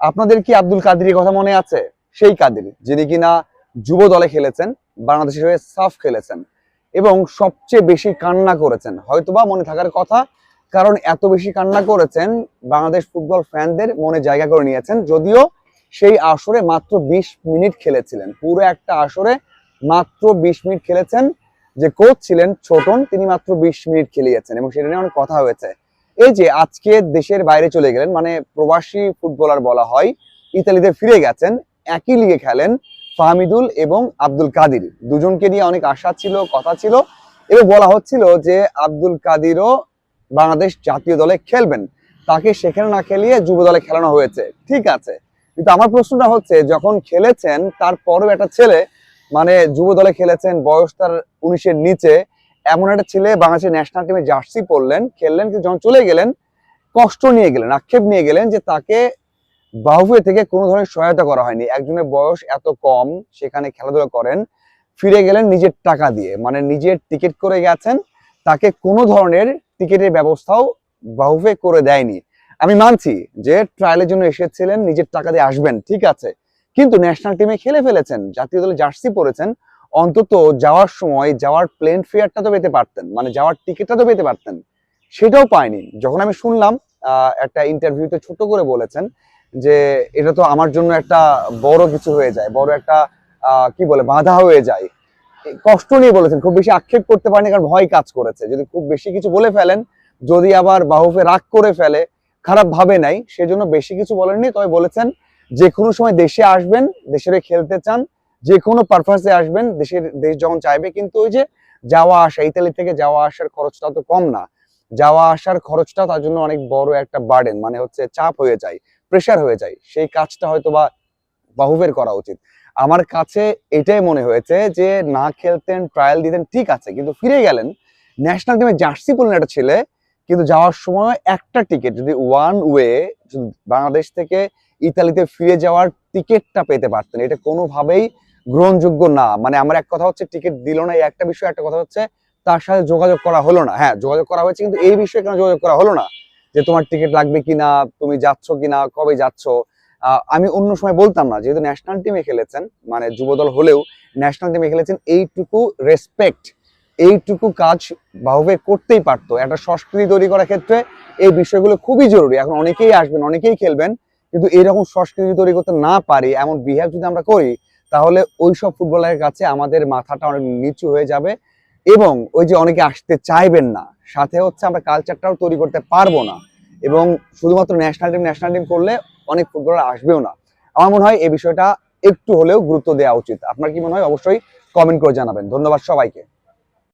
আপনাদের কি আব্দুল কাদিরের কথা মনে আছে? সেই কাদির, যিনি কিনা যুব দলে খেলেছেন, বাংলাদেশের হয়ে সাফ খেলেছেন এবং সবচেয়ে বেশি কান্না করেছেন। হয়তোবা মনে থাকার কথা, কারণ এত বেশি কান্না করেছেন বাংলাদেশ ফুটবল ফ্যানদের মনে জায়গা করে নিয়েছেন, যদিও সেই আসরে মাত্র বিশ মিনিট খেলেছিলেন। পুরো একটা আসরে মাত্র বিশ মিনিট খেলেছেন। যে কোচ ছিলেন ছোটন, তিনি মাত্র বিশ মিনিট খেলিয়েছেন এবং সেটা নিয়ে অনেক কথা হয়েছে। এই যে আজকে দেশের বাইরে চলে গেলেন মানে প্রবাসী ফুটবলার বলা হয়, ইতালিতে ফিরে গেছেন, একই লিগে খেলেন ফাহমিদুল এবং আব্দুল কাদির। দুজনকে নিয়ে অনেক আশা ছিল, কথা ছিল, এবং বলা হচ্ছিল যে আব্দুল কাদিরও বাংলাদেশ জাতীয় দলে খেলবেন। তাকে সেখানে না খেলিয়ে যুব দলে খেলানো হয়েছে। ঠিক আছে। কিন্তু আমার প্রশ্নটা হচ্ছে, যখন খেলেছেন, তারপরও একটা ছেলে মানে যুব দলে খেলেছেন, বয়স তার উনিশের নিচে এমন একটা ছেলে বাংলাদেশের ন্যাশনাল টিমে জার্সি পরলেন, খেললেন, কিন্তু যখন চলে গেলেন, কষ্ট নিয়ে গেলেন, আক্ষেপ নিয়ে গেলেন যে তাকে বাহুফে থেকে কোনো ধরনের সহায়তা করা হয়নি। একজনের বয়স এত কম, সেখানে খেলাধুলা করেন, ফিরে গেলেন নিজের টাকা দিয়ে মানে নিজের টিকিট করে গেছেন, তাকে কোনো ধরনের টিকিটের ব্যবস্থাও বাহুফে করে দেয়নি। আমি মানছি যে ট্রায়ালের জন্য এসেছিলেন, নিজের টাকা দিয়ে আসবেন, ঠিক আছে। কিন্তু ন্যাশনাল টিমে খেলে ফেলেছেন, জাতীয় দলে জার্সি পরেছেন অন্তত যাওয়ার সময় যাওয়ার প্লেন ফেয়ারটা তো পেতে পারতেন মানে যাওয়ার টিকিটটা তো পেতে পারতেন। সেটাও পায়নি যখন আমি শুনলাম একটা ইন্টারভিউতে ছোট করে বলেছেন যে, এটা তো আমার জন্য একটা বড় কিছু হয়ে যায়, বড় একটা কি বলে, বাধা হয়ে যায়। কষ্ট নিয়ে বলেছেন, খুব বেশি আক্ষেপ করতে পারেনি কারণ ভয় কাজ করেছে। যদি খুব বেশি কিছু বলে ফেলেন, যদি আবার বাহুফে রাগ করে ফেলে, খারাপ ভাবে নাই, সেজন্য বেশি কিছু বলেননি। তবে বলেছেন, যে কোনো সময় দেশে আসবেন, দেশের খেলতে চান যে কোনো পারপাসে আসবেন, দেশের, দেশ যখন চাইবে, কিন্তু ওই যে যাওয়া আসা, ইতালি থেকে যাওয়া আসার খরচটা তো কম না। যাওয়া আসার খরচটা তার জন্য অনেক বড় একটা বার্ডেন মানে হচ্ছে চাপ হয়ে যায় প্রেশার হয়ে যায়। সেই কাজটা হয়তো বা বাহুবের করা উচিত। আমার কাছে এটাই মনে হয়েছে যে, না খেলতেন ট্রায়াল দিতেন, ঠিক আছে, কিন্তু ফিরে গেলেন ন্যাশনাল টিমে জার্সি পরলেন একটা ছেলে, কিন্তু যাওয়ার সময় একটা টিকিট যদি ওয়ান ওয়ে বাংলাদেশ থেকে ইতালিতে ফিরে যাওয়ার টিকিটটা পেতে পারতেন, এটা কোনোভাবেই গ্রহণযোগ্য না। মানে আমার এক কথা হচ্ছে টিকিট দিল না একটা বিষয়, একটা কথা হচ্ছে, তার সাথে যোগাযোগ করা হলো না। হ্যাঁ যোগাযোগ করা হয়েছে, কিন্তু এই বিষয়ে কেন যোগাযোগ করা হলো না? যে তোমার টিকিট লাগবে কিনা, তুমি যাচ্ছ কিনা, কবে যাচ্ছ? আমি অন্য সময় বলতাম না, যেহেতু ন্যাশনাল টিমে খেলেছেন মানে যুবদল হলেও ন্যাশনাল টিমে খেলেছেন, এইটুকু রেসপেক্ট এইটুকু কাজ বাহুবে করতেই পারতো। একটা সংস্কৃতি তৈরি করার ক্ষেত্রে এই বিষয়গুলো খুবই জরুরি। এখন অনেকেই আসবেন, অনেকেই খেলবেন, কিন্তু এরকম সংস্কৃতি তৈরি করতে না পারি এমন বিহেভ যদি আমরা করি তাহলে ওই সব ফুটবলারের কাছে আমাদের মাথাটা অনেক নিচু হয়ে যাবে এবং ওই যে অনেকে আসতে চাইবেন না, সাথে হচ্ছে আমরা কালচারটাও তৈরি করতে পারব না এবং শুধুমাত্র ন্যাশনাল টিম ন্যাশনাল টিম করলে অনেক ফুটবলার আসবেও না। আমার মনে হয় এই বিষয়টা একটু হলেও গুরুত্ব দেওয়া উচিত। আপনার কি মনে হয়? অবশ্যই কমেন্ট করে জানাবেন। ধন্যবাদ সবাইকে।